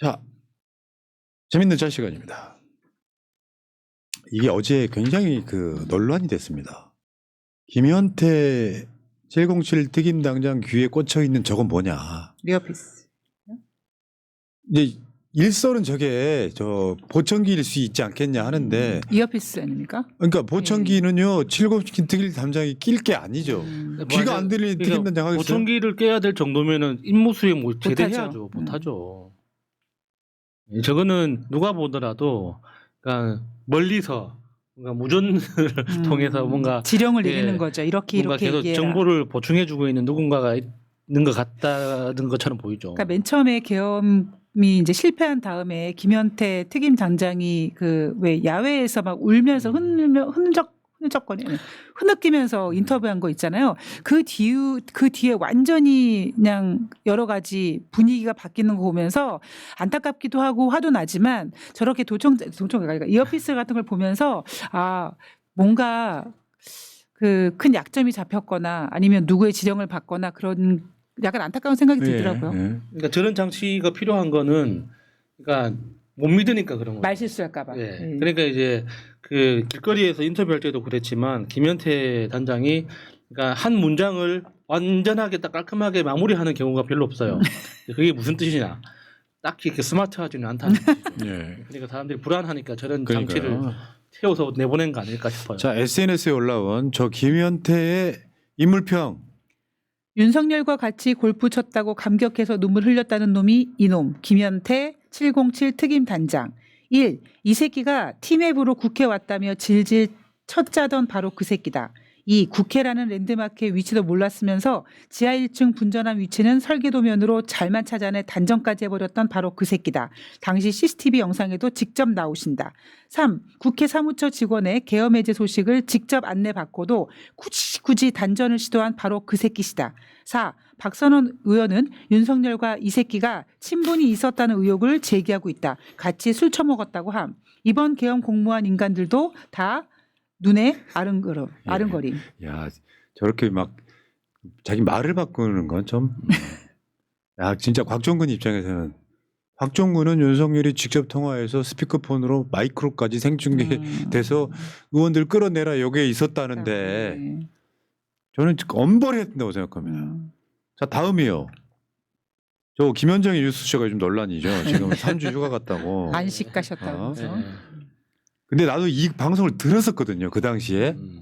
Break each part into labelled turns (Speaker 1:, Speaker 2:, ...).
Speaker 1: 자, 재밌는 짤 시간입니다. 이게 어제 굉장히 그 논란이 됐습니다. 김현태 707 특임 당장 귀에 꽂혀 있는 저건 뭐냐.
Speaker 2: 리어피스.
Speaker 1: 이제 일설은 저게 저 보청기일 수 있지 않겠냐 하는데
Speaker 2: 이어피스 아닙니까?
Speaker 1: 그러니까 보청기는요 707 특임 담당이 낄 게 아니죠.
Speaker 2: 음.
Speaker 1: 귀가 안 들리는
Speaker 3: 그러니까
Speaker 1: 특임단장 하겠어요?
Speaker 3: 보청기를 깨야 될 정도면은 임무 수행 뭐 제대로
Speaker 2: 못하죠.
Speaker 3: 해야죠.
Speaker 2: 음.
Speaker 3: 못하죠. 예, 저거는 누가 보더라도 그러니까 멀리서 뭔가 무전을
Speaker 2: 음.
Speaker 3: 통해서 뭔가
Speaker 2: 지령을
Speaker 3: 예,
Speaker 2: 내리는 거죠. 이렇게
Speaker 3: 뭔가
Speaker 2: 이렇게
Speaker 3: 계속
Speaker 2: 얘기해라.
Speaker 3: 정보를 보충해주고 있는 누군가가 있는 것 같다는 것처럼 보이죠.
Speaker 2: 그러니까 맨 처음에 계엄이 이제 실패한 다음에 김현태 특임 장장이 그 왜 야외에서 막 울면서 흔들며 흔적 흔적거리는 흐느끼면서 인터뷰한 거 있잖아요. 그 뒤 그 뒤에 완전히 그냥 여러 가지 분위기가 바뀌는 거 보면서 안타깝기도 하고 화도 나지만 저렇게 도청 도청 그러니까 이어피스 같은 걸 보면서 아 뭔가 그 큰 약점이 잡혔거나 아니면 누구의 지령을 받거나 그런 약간 안타까운 생각이 들더라고요.
Speaker 1: 예, 예.
Speaker 3: 그러니까 저런 장치가 필요한 거는 그러니까 못 믿으니까 그런 거예요.
Speaker 2: 말 실수할까봐.
Speaker 3: 예.
Speaker 2: 음.
Speaker 3: 그러니까 이제 그 길거리에서 인터뷰할 때도 그랬지만 김현태 단장이 그러니까 한 문장을 완전하게 딱 깔끔하게 마무리하는 경우가 별로 없어요. 그게 무슨 뜻이냐? 딱히 이렇게 스마트하지는 않다는 뜻이죠.
Speaker 1: 예.
Speaker 3: 그러니까 사람들이 불안하니까 저런 장치를
Speaker 1: 그러니까요.
Speaker 3: 태워서 내보낸 거 아닐까 싶어요.
Speaker 1: 자 SNS에 올라온 저 김현태의 인물평
Speaker 2: 윤석열과 같이 골프 쳤다고 감격해서 눈물 흘렸다는 놈이 이놈 김현태 707 특임 단장 1. 이 새끼가 티맵으로 국회 왔다며 질질 쳤자던 바로 그 새끼다. 2. 국회라는 랜드마크의 위치도 몰랐으면서 지하 1층 분전한 위치는 설계도면으로 잘만 찾아내 단정까지 해버렸던 바로 그 새끼다. 당시 CCTV 영상에도 직접 나오신다. 3. 국회 사무처 직원의 계엄 해제 소식을 직접 안내받고도 굳이 굳이 단전을 시도한 바로 그 새끼시다. 4. 박선원 의원은 윤석열과 이 새끼가 친분이 있었다는 의혹을 제기하고 있다. 같이 술 처먹었다고 함. 이번 계엄 공모한 인간들도 다 눈에 아른거림.
Speaker 1: 예.
Speaker 2: 아른거림.
Speaker 1: 야 저렇게 막 자기 말을 바꾸는 건 좀 야 진짜 곽종근 입장에서는 곽종근은 윤석열이 직접 통화해서 스피커폰으로 마이크로까지 생중계돼서
Speaker 2: 음.
Speaker 1: 의원들 끌어내라 여기에 있었다는데
Speaker 2: 네.
Speaker 1: 저는 엄벌해야 된다고 생각합니다.
Speaker 2: 음.
Speaker 1: 자 다음이요. 저 김현정의 뉴스쇼가 요즘 논란이죠. 지금 3주 휴가 갔다고.
Speaker 2: 안식 가셨다면서.
Speaker 3: 네.
Speaker 1: 근데 나도 이 방송을 들었었거든요. 그 당시에.
Speaker 3: 음.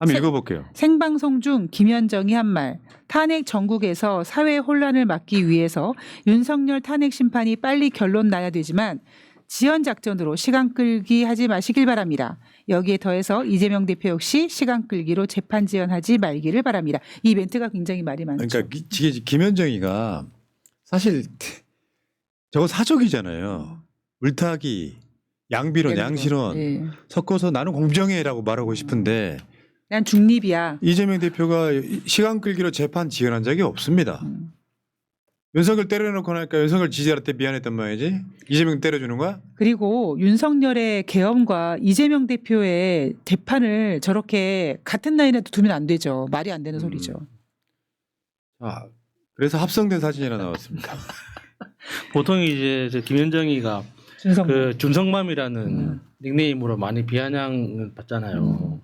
Speaker 1: 한번
Speaker 2: 세-
Speaker 1: 읽어볼게요.
Speaker 2: 생방송 중 김현정이 한 말. 탄핵 전국에서 사회 혼란을 막기 위해서 윤석열 탄핵 심판이 빨리 결론 나야 되지만 지연 작전으로 시간 끌기 하지 마시길 바랍니다. 여기에 더해서 이재명 대표 역시 시간 끌기로 재판 지연하지 말기를 바랍니다. 이 멘트가 굉장히 말이 많죠.
Speaker 1: 그러니까 기- 이게 김현정이가 사실 저거 사적이잖아요. 물타기, 양비론. 양실론
Speaker 2: 예.
Speaker 1: 섞어서 나는 공정해라고 말하고 싶은데
Speaker 2: 난 중립이야.
Speaker 1: 이재명 대표가 시간 끌기로 재판 지연한 적이 없습니다.
Speaker 2: 음.
Speaker 1: 윤석열 때려놓고 나니까 윤석열 지지자한테 미안했단 말이지. 이재명 때려주는 거야?
Speaker 2: 그리고 윤석열의 계엄과 이재명 대표의 재판을 저렇게 같은 라인에 두면 안 되죠. 말이 안 되는
Speaker 1: 음.
Speaker 2: 소리죠.
Speaker 1: 아, 그래서 합성된 사진이 하나 나왔습니다.
Speaker 3: 보통 이제 저 김현정이가
Speaker 2: 준성.
Speaker 3: 그 준성맘이라는
Speaker 2: 음.
Speaker 3: 닉네임으로 많이 비아냥을 받잖아요.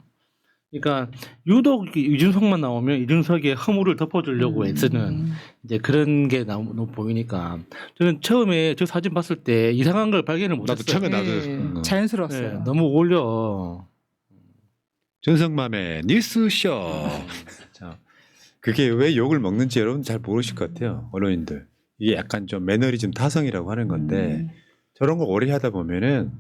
Speaker 3: 그러니까 유독 이준석만 나오면 이준석의 허물을 덮어주려고
Speaker 2: 음.
Speaker 3: 애쓰는 이제 그런 게 나, 너 보이니까 저는 처음에 저 사진 봤을 때 이상한 걸 발견을
Speaker 1: 나도
Speaker 3: 못했어요.
Speaker 1: 처음에 나도
Speaker 2: 예,
Speaker 1: 음.
Speaker 2: 자연스러웠어요.
Speaker 3: 네, 너무 어울려.
Speaker 1: 전성맘의 뉴스쇼. 자, 그게 왜 욕을 먹는지 여러분 잘 모르실 것 같아요. 언론인들. 이게 약간 좀 매너리즘 타성이라고 하는 건데
Speaker 2: 음.
Speaker 1: 저런 거 오래 하다 보면은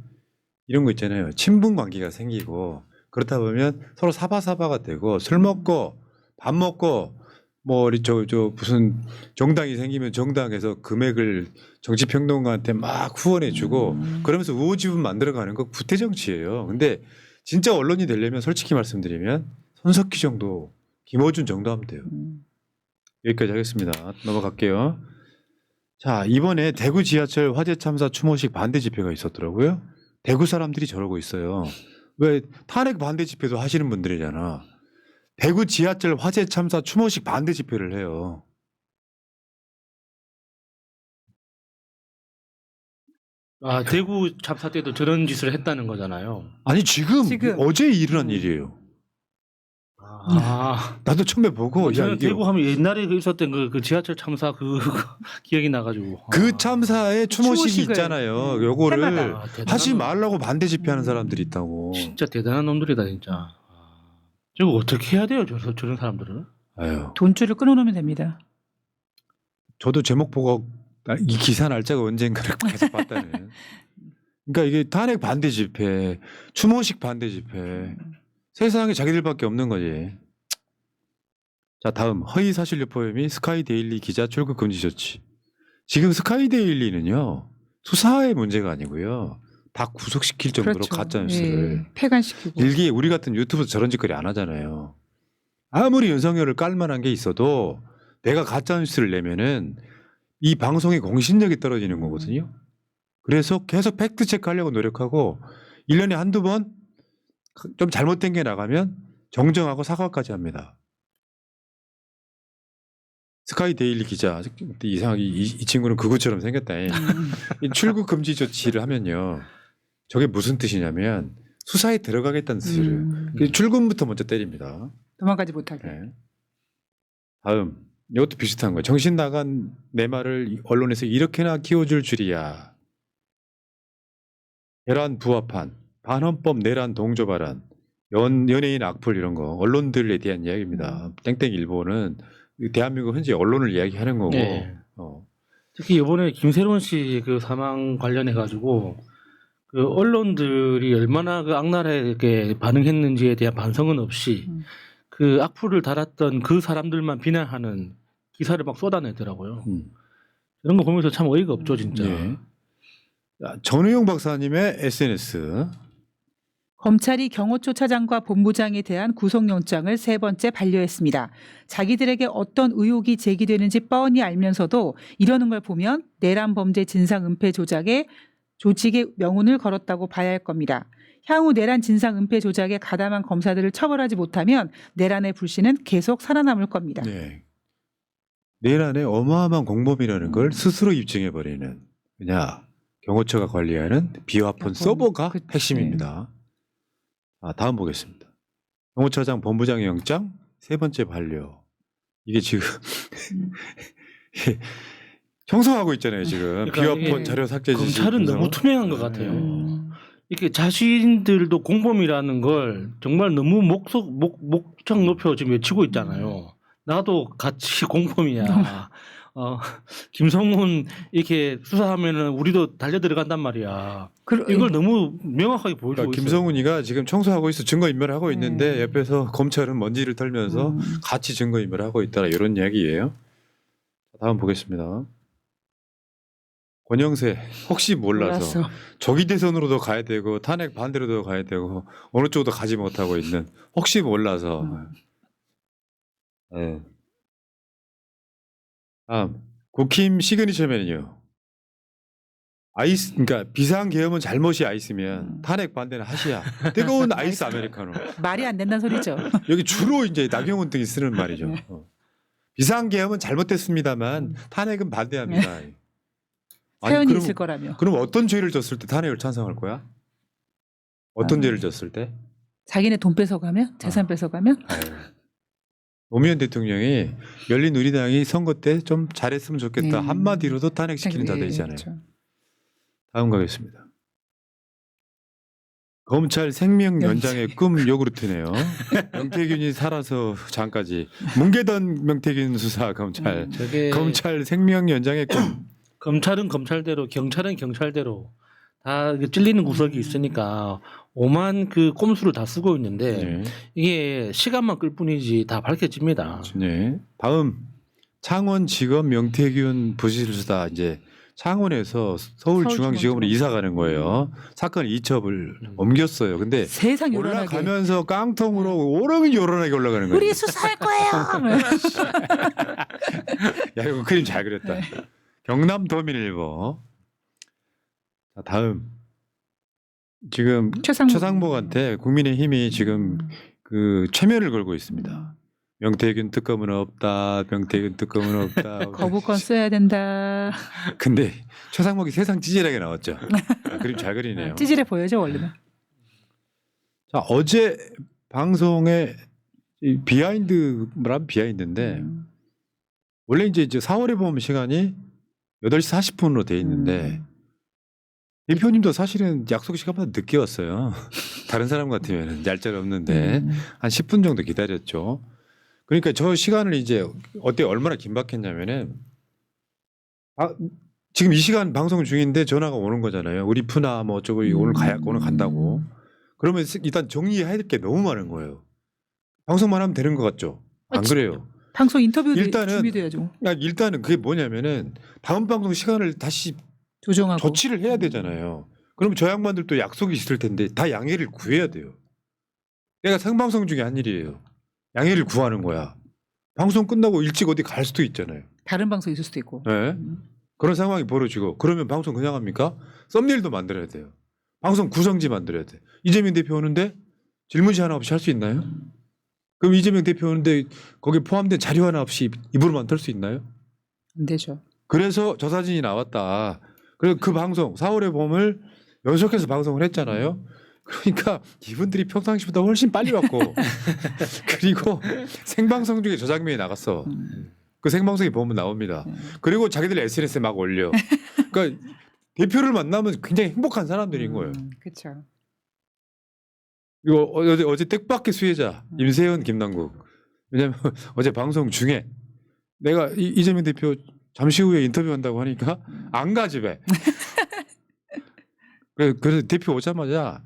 Speaker 1: 이런 거 있잖아요. 친분 관계가 생기고 그렇다 보면 서로 사바사바가 되고 술 먹고 밥 먹고 뭐 우리 저 저 무슨 정당이 생기면 정당에서 금액을 정치 평론가한테 막 후원해 주고
Speaker 2: 음.
Speaker 1: 그러면서 우호지분 만들어 가는 거 구태 정치예요. 근데 진짜 언론이 되려면 솔직히 말씀드리면 손석희 정도, 김어준 정도 하면 돼요.
Speaker 2: 음.
Speaker 1: 여기까지 하겠습니다. 넘어갈게요. 자, 이번에 대구 지하철 화재 참사 추모식 반대 집회가 있었더라고요. 대구 사람들이 저러고 있어요. 왜 탄핵 반대 집회도 하시는 분들이잖아. 대구 지하철 화재 참사 추모식 반대 집회를 해요.
Speaker 3: 아 대구 참사 때도 저런 짓을 했다는 거잖아요.
Speaker 1: 아니 지금,
Speaker 2: 지금.
Speaker 1: 어제 일어난 일이에요.
Speaker 3: 아,
Speaker 1: 나도 처음에 보고 야,
Speaker 3: 저는
Speaker 1: 이게
Speaker 3: 대구 하면 옛날에 그 있었던 그, 그 지하철 참사 그, 그 기억이 나가지고
Speaker 1: 그
Speaker 3: 아.
Speaker 1: 참사에 추모식이
Speaker 2: 추모식을,
Speaker 1: 있잖아요.
Speaker 2: 음,
Speaker 1: 요거를
Speaker 2: 해마다.
Speaker 3: 아, 대단한
Speaker 1: 하지
Speaker 3: 놈.
Speaker 1: 말라고 반대 집회하는 사람들이 있다고.
Speaker 3: 진짜 대단한 놈들이다 진짜. 아, 저거 어떻게 해야 돼요 저 저런 사람들은?
Speaker 1: 아유,
Speaker 2: 돈줄을 끊어놓으면 됩니다.
Speaker 1: 저도 제목 보고 날- 이 기사 날짜가 언젠가를 계속 봤다는. 그러니까 이게 탄핵 반대 집회, 추모식 반대 집회. 세상에 자기들밖에 없는 거지. 자 다음 허위 사실 유포 혐의 스카이 데일리 기자 출국 금지 조치. 지금 스카이 데일리는요 수사의 문제가 아니고요 다 구속시킬 정도로 가짜 뉴스를
Speaker 2: 예, 폐간시키고.
Speaker 1: 일기 우리 같은 유튜브 저런 짓거리 안 하잖아요. 아무리 윤석열을 깔만한 게 있어도 내가 가짜 뉴스를 내면은 이 방송의 공신력이 떨어지는 거거든요. 그래서 계속 팩트 체크하려고 노력하고 1년에 한두 번 좀 잘못된 게 나가면 정정하고 사과까지 합니다. 스카이 데일리 기자 이상하게 이, 이 친구는 그것처럼 생겼다.
Speaker 2: 음.
Speaker 1: 이 출국 금지 조치를 하면요. 저게 무슨 뜻이냐면 수사에 들어가겠다는 뜻을
Speaker 2: 음.
Speaker 1: 그 출근부터 먼저 때립니다.
Speaker 2: 도망가지 못하게.
Speaker 1: 네. 다음 이것도 비슷한 거예요. 정신 나간 내 말을 이- 언론에서 이렇게나 키워줄 줄이야. 계란 부합한 반헌법 내란 동조 발언 연, 연예인 악플 이런 거 언론들에 대한 이야기입니다. 땡땡 일보는 이 대한민국 현재 언론을 이야기하는 거고
Speaker 3: 네.
Speaker 1: 어.
Speaker 3: 특히 이번에 김세론 씨 그 사망 관련해 가지고 그 언론들이 얼마나 그 악랄하게 반응했는지에 대한 반성은 없이
Speaker 2: 음.
Speaker 3: 그 악플을 달았던 그 사람들만 비난하는 기사를 막 쏟아내더라고요.
Speaker 1: 음.
Speaker 3: 이런 거 보면서 참 어이가 없죠, 진짜.
Speaker 1: 예. 자, 전우용 박사님의 SNS
Speaker 2: 검찰이 경호처 차장과 본부장에 대한 구속영장을 세 번째 반려했습니다. 자기들에게 어떤 의혹이 제기되는지 뻔히 알면서도 이러는 걸 보면 내란 범죄 진상 은폐 조작에 조직의 명운을 걸었다고 봐야 할 겁니다. 향후 내란 진상 은폐 조작에 가담한 검사들을 처벌하지 못하면 내란의 불씨는 계속 살아남을 겁니다.
Speaker 1: 네. 내란의 어마어마한 공범이라는 걸 스스로 입증해 버리는 그냥 경호처가 관리하는 비화폰 서버가. 핵심입니다. 아, 다음 보겠습니다. 경호처장 본부장의 영장 세 번째 반려. 이게 지금
Speaker 2: 음.
Speaker 1: 형성하고 있잖아요, 지금.
Speaker 3: 그러니까
Speaker 1: 비화폰
Speaker 2: 이게
Speaker 1: 자료 삭제 지시.
Speaker 3: 검찰은. 너무 투명한 것 같아요.
Speaker 2: 음.
Speaker 3: 이렇게 자신들도 공범이라는 걸 정말 너무 목속 목 목청 높여 지금 외치고 있잖아요. 나도 같이 공범이야. 어, 김성훈 이렇게 수사하면은 우리도 달려 들어간단 말이야.
Speaker 2: 그-
Speaker 3: 이걸 너무 명확하게 보여주고
Speaker 1: 그러니까
Speaker 3: 있어요.
Speaker 1: 김성훈이가 지금 청소하고 있어 증거 인멸하고 있는데
Speaker 2: 음.
Speaker 1: 옆에서 검찰은 먼지를 털면서
Speaker 2: 음.
Speaker 1: 같이 증거 인멸하고 있다 이런 이야기예요. 다음 보겠습니다. 권영세 혹시 몰라서
Speaker 2: 몰랐어.
Speaker 1: 적이 대선으로도 가야 되고 탄핵 반대로도 가야 되고 어느 쪽도 가지 못하고 있는 혹시 몰라서.
Speaker 2: 음.
Speaker 1: 네. 다음 국힘 시그니처맨은요. 아이스 그러니까 비상 계엄은 잘못이 아이스면
Speaker 2: 음.
Speaker 1: 탄핵 반대는 하시야. 뜨거운 아이스 아메리카노.
Speaker 2: 말이 안 된다는 소리죠.
Speaker 1: 여기 주로 이제 나경원 등이 쓰는 말이죠. 어. 비상 계엄은 잘못됐습니다만 탄핵은 반대합니다. 아니,
Speaker 2: 사연이
Speaker 1: 그럼,
Speaker 2: 있을 거라며.
Speaker 1: 그럼 어떤 죄를 졌을 때 탄핵을 찬성할 거야? 어떤
Speaker 2: 아.
Speaker 1: 죄를 졌을 때?
Speaker 2: 자기네 돈 뺏어가면 재산
Speaker 1: 아.
Speaker 2: 뺏어가면
Speaker 1: 아유. 노무현 대통령이 열린 우리당이 선거 때 좀 잘했으면 좋겠다
Speaker 2: 네.
Speaker 1: 한마디로도 탄핵시키는
Speaker 2: 예,
Speaker 1: 자들이잖아요.
Speaker 2: 그렇죠.
Speaker 1: 다음 가겠습니다. 검찰 생명 연장의 꿈 요구르트네요. 명태균이 살아서 장까지 뭉개던 명태균 수사 검찰
Speaker 2: 음.
Speaker 3: 저게
Speaker 1: 검찰 생명 연장의 꿈.
Speaker 3: 검찰은 검찰대로 경찰은 경찰대로 다 찔리는 구석이 있으니까 오만 그 꼼수를 다 쓰고 있는데
Speaker 1: 네.
Speaker 3: 이게 시간만 끌 뿐이지 다 밝혀집니다.
Speaker 1: 네. 다음 창원 지검 명태균 부실 수사 이제 창원에서 서울중앙지검으로
Speaker 2: 서울중앙지검.
Speaker 1: 이사 가는 거예요. 사건 이첩을
Speaker 3: 음.
Speaker 1: 옮겼어요. 근데
Speaker 2: 세상 요란하게
Speaker 1: 올라가면서 깡통으로 오르면 요란하게 올라가는 거예요.
Speaker 2: 우리 수사할 거예요.
Speaker 1: 야 이거 그림 잘 그렸다.
Speaker 2: 네.
Speaker 1: 경남 도민일보. 자 다음 지금
Speaker 2: 최상목.
Speaker 1: 최상목한테 국민의힘이 지금 그 최면을 걸고 있습니다. 명태균 특검은 없다. 명태균 특검은 없다.
Speaker 2: 거부권 써야 된다.
Speaker 1: 근데 최상목이 세상 찌질하게 나왔죠. 아, 그림 잘 그리네요.
Speaker 2: 찌질해 보여죠 원래는.
Speaker 1: 자 어제 방송에 이 비하인드란 비하인드인데
Speaker 2: 음.
Speaker 1: 원래 이제 이제 4월에 보면 시간이 8시 40분으로 돼 있는데
Speaker 2: 음.
Speaker 1: 대표님도 사실은 약속 시간보다 늦게 왔어요. 다른 사람 같으면 얄짤 없는데
Speaker 2: 음.
Speaker 1: 한 10분 정도 기다렸죠. 그러니까 저 시간을 이제 어때 얼마나 긴박했냐면은 아, 지금 이 시간 방송 중인데 전화가 오는 거잖아요. 우리 푸나 뭐 어쩌고 오늘 가야 오늘 간다고. 그러면 일단 정리해야 될 게 너무 많은 거예요. 방송만 하면 되는 것 같죠? 안
Speaker 2: 아, 지-
Speaker 1: 그래요?
Speaker 2: 방송 인터뷰
Speaker 1: 일단은-
Speaker 2: 준비돼야죠.
Speaker 1: 아, 일단은 그게 뭐냐면은 다음 방송 시간을 다시
Speaker 2: 조정하고.
Speaker 1: 조치를 해야 되잖아요. 그러면 저 양반들도 약속이 있을 텐데 다 양해를 구해야 돼요. 내가 생방송 중에 한 일이에요. 양해를 구하는 거야. 방송 끝나고 일찍 어디 갈 수도 있잖아요.
Speaker 2: 다른 방송 있을 수도 있고.
Speaker 1: 네?
Speaker 2: 음.
Speaker 1: 그런 상황이 벌어지고 그러면 방송 그냥 합니까? 썸네일도 만들어야 돼요. 방송 구성지 만들어야 돼. 이재명 대표 오는데 질문지 하나 없이 할 수 있나요? 그럼 이재명 대표 오는데 거기에 포함된 자료 하나 없이 입으로만 털 수 있나요?
Speaker 2: 안 되죠.
Speaker 1: 그래서 저 사진이 나왔다. 그래서 그 방송 4월의 봄을 연속해서 방송을 했잖아요. 그러니까 이분들이 평상시보다 훨씬 빨리 왔고 그리고 생방송 중에 저 장면이 나갔어.
Speaker 2: 음.
Speaker 1: 그 생방송에 보면 나옵니다.
Speaker 2: 음.
Speaker 1: 그리고 자기들 SNS에 막 올려. 그러니까 대표를 만나면 굉장히 행복한 사람들인 거예요.
Speaker 2: 그렇죠.
Speaker 1: 이거 어제 어제 뜻밖의 수혜자
Speaker 2: 음.
Speaker 1: 임세현 김남국. 왜냐면 어제 방송 중에 내가 이, 이재명 대표 잠시 후에 인터뷰한다고 하니까 안 가 집에. 그래- 그래서 대표 오자마자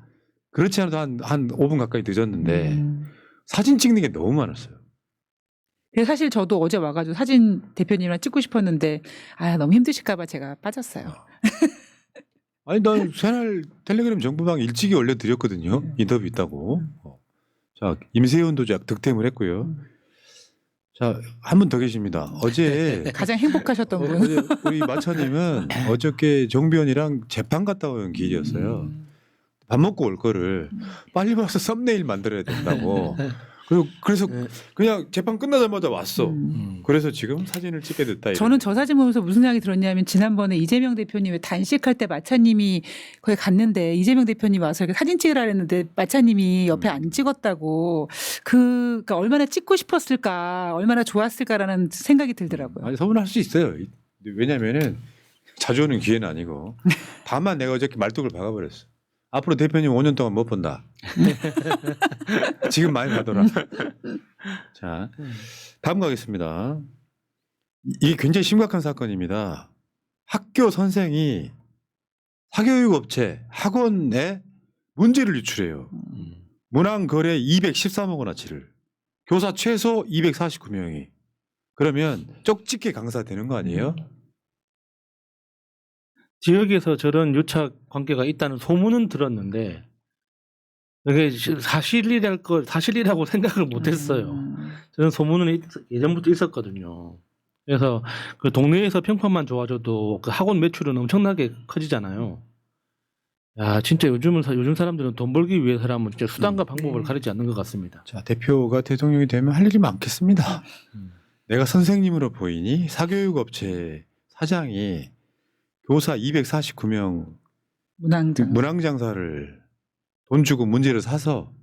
Speaker 1: 그렇지 않아도 한, 한 5분 가까이 늦었는데
Speaker 2: 음.
Speaker 1: 사진 찍는 게 너무 많았어요.
Speaker 2: 그래서 사실 저도 어제 와가지고 사진 대표님이랑 찍고 싶었는데 아 너무 힘드실까봐 제가 빠졌어요.
Speaker 1: 아니 난 새날 텔레그램 정보방 일찍이 올려드렸거든요.
Speaker 2: 음.
Speaker 1: 인터뷰 있다고. 어. 자 임세훈도 작 득템을 했고요.
Speaker 2: 음.
Speaker 1: 자한 분 더 계십니다. 어제
Speaker 2: 가장 행복하셨던
Speaker 1: 어,
Speaker 2: 분.
Speaker 1: 어제 우리 마차님은 어저께 정비원이랑 재판 갔다 온 길이었어요.
Speaker 2: 음.
Speaker 1: 밥 먹고 올 거를 빨리 와서 썸네일 만들어야 된다고. 그래서
Speaker 3: 네.
Speaker 1: 그냥 재판 끝나자마자 왔어.
Speaker 2: 음.
Speaker 3: 음.
Speaker 1: 그래서 지금 사진을 찍게 됐다.
Speaker 2: 저는 저 사진 보면서 무슨 생각이 들었냐면 지난번에 이재명 대표님이 단식할 때 마차님이 거기 갔는데 이재명 대표님 와서 이렇게 사진 찍으라 했는데 마차님이 옆에
Speaker 1: 음.
Speaker 2: 안 찍었다고 그 그러니까 얼마나 찍고 싶었을까 얼마나 좋았을까라는 생각이 들더라고요.
Speaker 1: 아니 서운할 수 있어요. 왜냐면은 자주 오는 기회는 아니고. 다만 내가 어저께 말뚝을 박아버렸어. 앞으로 대표님 5년 동안 못 본다. 지금 많이 가더라. 자, 다음 가겠습니다. 이게 굉장히 심각한 사건입니다. 학교 선생이 사교육 업체 학원에 문제를 유출해요.
Speaker 3: 음.
Speaker 1: 문항 거래 213억 원어치를 교사 최소 249명이 그러면 쪽집게 강사 되는 거 아니에요?
Speaker 3: 지역에서 저런 유착 관계가 있다는 소문은 들었는데 이게 시- 사실이랄 걸 사실이라고 생각을 못했어요.
Speaker 2: 음.
Speaker 3: 저는 소문은 있- 예전부터 있었거든요. 그래서 그 동네에서 평판만 좋아져도 그 학원 매출은 엄청나게 커지잖아요. 야 진짜 요즘은 사- 요즘 사람들은 돈 벌기 위해서라면 진짜 수단과
Speaker 1: 음.
Speaker 3: 방법을
Speaker 2: 네.
Speaker 3: 가리지 않는 것 같습니다.
Speaker 1: 자 대표가 대통령이 되면 할 일이 많겠습니다.
Speaker 3: 음.
Speaker 1: 내가 선생님으로 보이니 사교육 업체 사장이 교사 249명
Speaker 2: 문항장.
Speaker 1: 문항 장사를 돈 주고 문제를 사서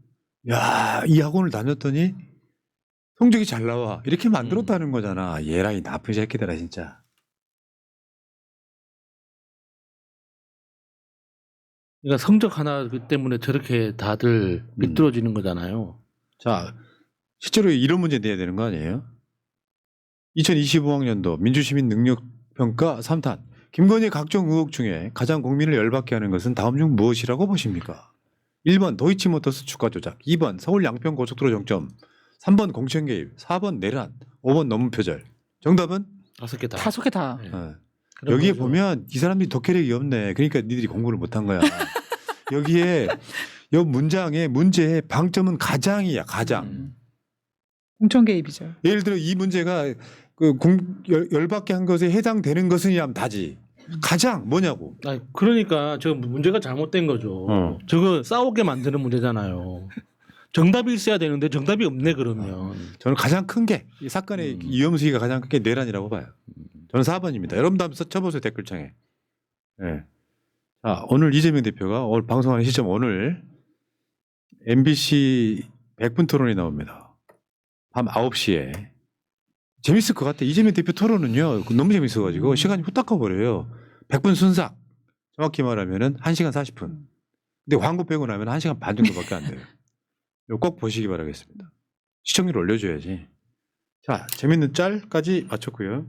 Speaker 1: 야 이 학원을 다녔더니 성적이 잘 나와 이렇게 만들었다는 거잖아. 얘라 이 나쁜 새끼들아 진짜.
Speaker 3: 그러니까 성적 하나 그 때문에 저렇게 다들
Speaker 1: 음.
Speaker 3: 삐뚤어지는 거잖아요.
Speaker 1: 자, 실제로 이런 문제 내야 되는 거 아니에요? 2025학년도 민주시민 능력평가 3탄. 김건희 각종 의혹 중에 가장 국민을 열받게 하는 것은 다음 중 무엇이라고 보십니까? 1번 도이치모터스 주가 조작, 2번 서울 양평 고속도로 정점, 3번 공천 개입, 4번 내란, 5번 너무 표절. 정답은?
Speaker 3: 다섯 개 다.
Speaker 2: 다섯 개 다.
Speaker 3: 네.
Speaker 1: 어. 여기에
Speaker 3: 거죠.
Speaker 1: 보면 이 사람들이 덕혜력이 없네. 그러니까 니들이 공부를 못한 거야. 여기에 여 문장의 문제의 방점은 가장이야, 가장.
Speaker 3: 음.
Speaker 2: 공천 개입이죠.
Speaker 1: 예를 들어 이 문제가 그 공, 열, 열받게 한 것에 해당되는 것은이라면 다지. 가장 뭐냐고.
Speaker 3: 아니, 그러니까 저 문제가 잘못된 거죠.
Speaker 1: 어.
Speaker 3: 저거 싸우게 만드는 문제잖아요. 정답이 있어야 되는데 정답이 없네 그러면.
Speaker 1: 저는 가장 큰 게 이 사건의
Speaker 4: 음.
Speaker 1: 위험수위가 가장 큰 게 내란이라고 봐요. 저는 4번입니다. 여러분도 한번 써- 쳐보세요 댓글창에. 예. 자 오늘 이재명 대표가 오늘 방송하는 시점 오늘 MBC 100분 토론이 나옵니다. 밤 9시에 재밌을 것 같아. 이재명 대표 토론은요 너무 재밌어가지고 시간이 후딱 가버려요. 100분 순삭 정확히 말하면은 1시간 40분. 근데 광고 빼고 나면 1시간 반 정도밖에 안 돼요. 이거 꼭 보시기 바라겠습니다. 시청률 올려줘야지. 자, 재밌는 짤까지 마쳤고요.